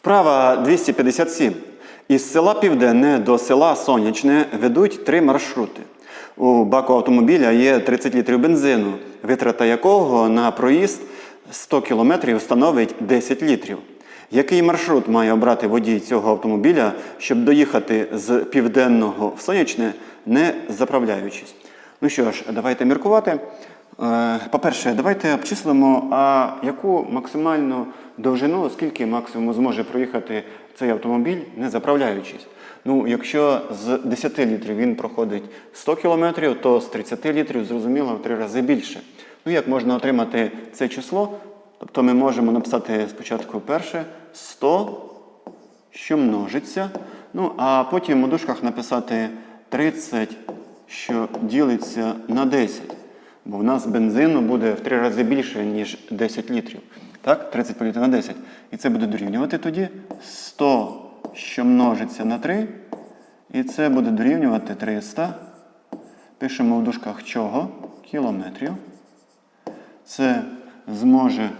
Вправа 257. Із села Південне до села Сонячне ведуть три маршрути. У баку автомобіля є 30 літрів бензину, витрата якого на проїзд 100 км становить 10 літрів. Який маршрут має обрати водій цього автомобіля, щоб доїхати з південного в сонячне, не заправляючись? Ну що ж, давайте міркувати. Е, По-перше, давайте обчислимо, а яку максимальну довжину, скільки максимум зможе проїхати цей автомобіль, не заправляючись. Ну, якщо з 10 літрів він проходить 100 кілометрів, то з 30 літрів, зрозуміло, в три рази більше. Ну, як можна отримати це число? Тобто ми можемо написати спочатку перше 100, що множиться. Ну, а потім у дужках написати 30, що ділиться на 10. Бо в нас бензину буде в три рази більше, ніж 10 літрів. Так, 30 поділити на 10. І це буде дорівнювати тоді 100, що множиться на 3. І це буде дорівнювати 300. Пишемо в дужках чого? Кілометрів. Це зможе,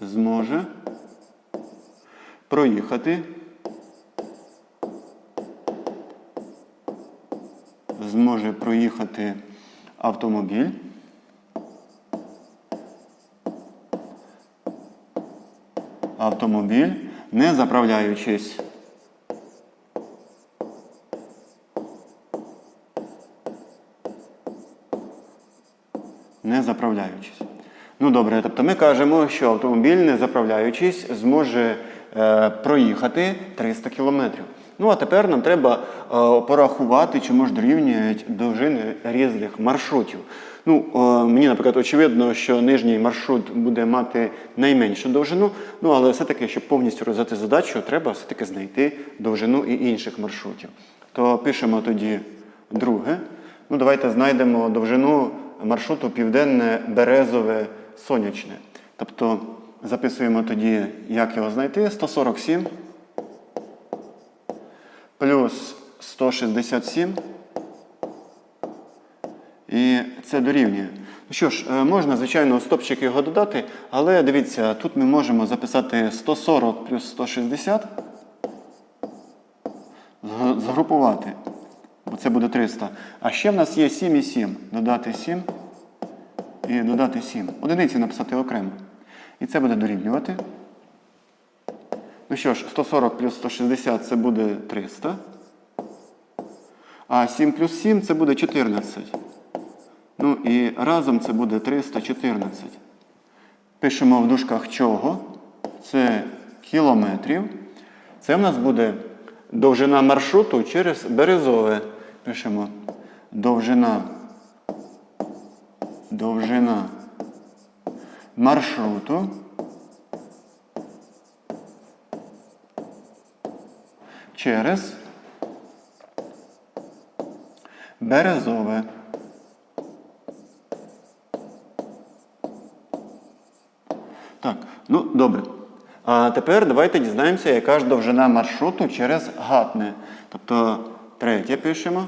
зможе проїхати. Зможе проїхати автомобіль. Автомобіль, не заправляючись. Не заправляючись. Ну добре, тобто ми кажемо, що автомобіль, не заправляючись, зможе е, проїхати 300 кілометрів. Ну а тепер нам треба е, порахувати, чому ж дорівнюють довжини різних маршрутів. Ну, е, мені, наприклад, очевидно, що нижній маршрут буде мати найменшу довжину, ну але все-таки, щоб повністю розв'язати задачу, треба все-таки знайти довжину і інших маршрутів. То пишемо тоді друге. Ну, давайте знайдемо довжину маршруту Південне Березове Сонячне. Тобто записуємо тоді, як його знайти. 147 плюс 167. І це дорівнює. Ну що ж, е, можна, звичайно, стопчик його додати, але дивіться, тут ми можемо записати 140 плюс 160, згрупувати, бо це буде 300. А ще в нас є 7 і 7. Додати 7 і додати 7. Одиниці написати окремо. І це буде дорівнювати. Ну що ж, 140 плюс 160 це буде 300. А 7 плюс 7 це буде 14. Ну і разом це буде 314. Пишемо в дужках чого. Це кілометрів. Це в нас буде довжина маршруту через Березове. Пишемо довжина. Довжина маршруту. Через Березове. Так, ну добре. А тепер давайте дізнаємося, яка ж довжина маршруту через Гатне. Тобто третє пишемо.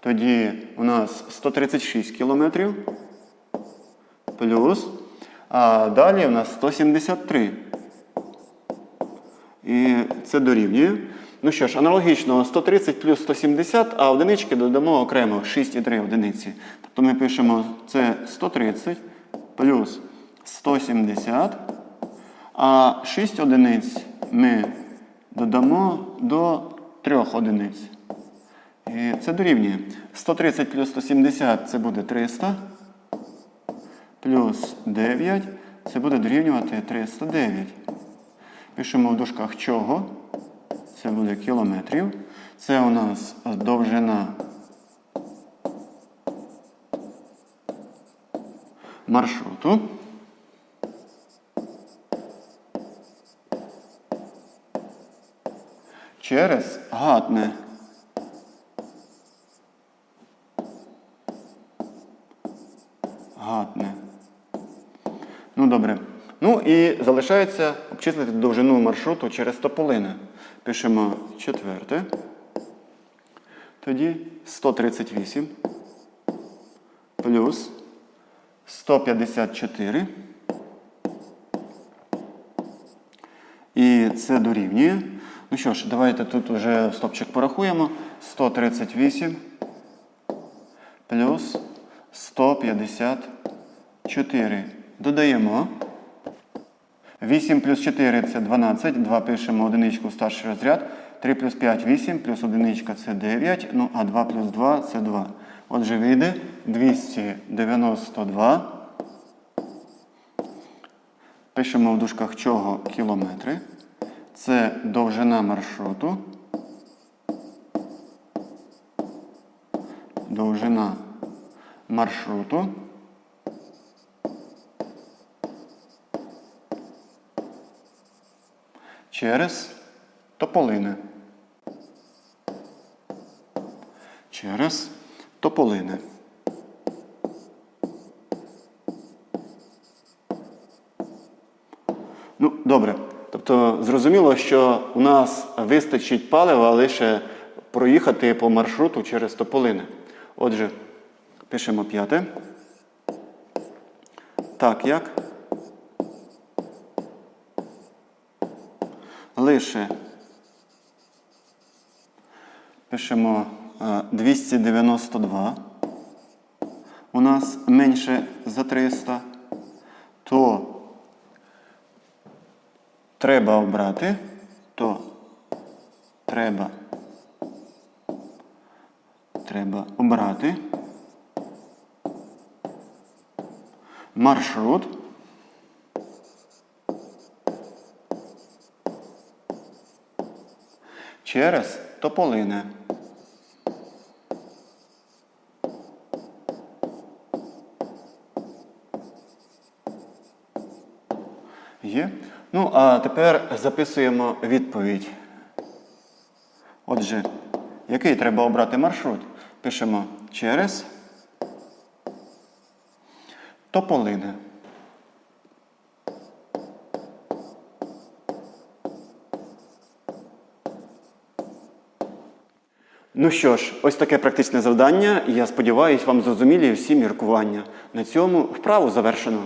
Тоді у нас 136 кілометрів. Плюс. А далі у нас 173. І це дорівнює. Ну що ж, аналогічно 130 плюс 170, а одинички додамо окремо 6,3 одиниці. Тобто ми пишемо це 130 плюс 170, а 6 одиниць ми додамо до 3 одиниць. І це дорівнює. 130 плюс 170 це буде 300. Плюс 9 це буде дорівнювати 309. Пишемо в дужках чого. Це буде кілометрів. Це у нас довжина маршруту. Через гатне. Гатне. Ну, добре. Ну і залишається обчислити довжину маршруту через Тополине. Пишемо четверте. Тоді 138 плюс 154 І це дорівнює. Ну що ж, давайте тут вже стопчик порахуємо. 138 плюс 154. Додаємо. 8 плюс 4 це 12. 2 пишемо одиничку старший розряд. 3 плюс 5 8, плюс одиничка це 9. Ну, а 2 плюс 2 це 2. Отже, вийде 292. Пишемо в дужках чого кілометри. Це довжина маршруту. Довжина маршруту. Через тополини. Через тополини. Ну, добре. Тобто зрозуміло, що у нас вистачить палива лише проїхати по маршруту через тополини. Отже, пишемо п'яте. Так, як? Лише пишемо е, 292. У нас менше за 300, то треба обрати, то треба, треба обрати маршрут. Через тополини. Є. Ну, а тепер записуємо відповідь. Отже, який треба обрати маршрут? Пишемо через тополини. Ну що ж, ось таке практичне завдання. Я сподіваюся, вам зрозумілі всі міркування. На цьому вправу завершено.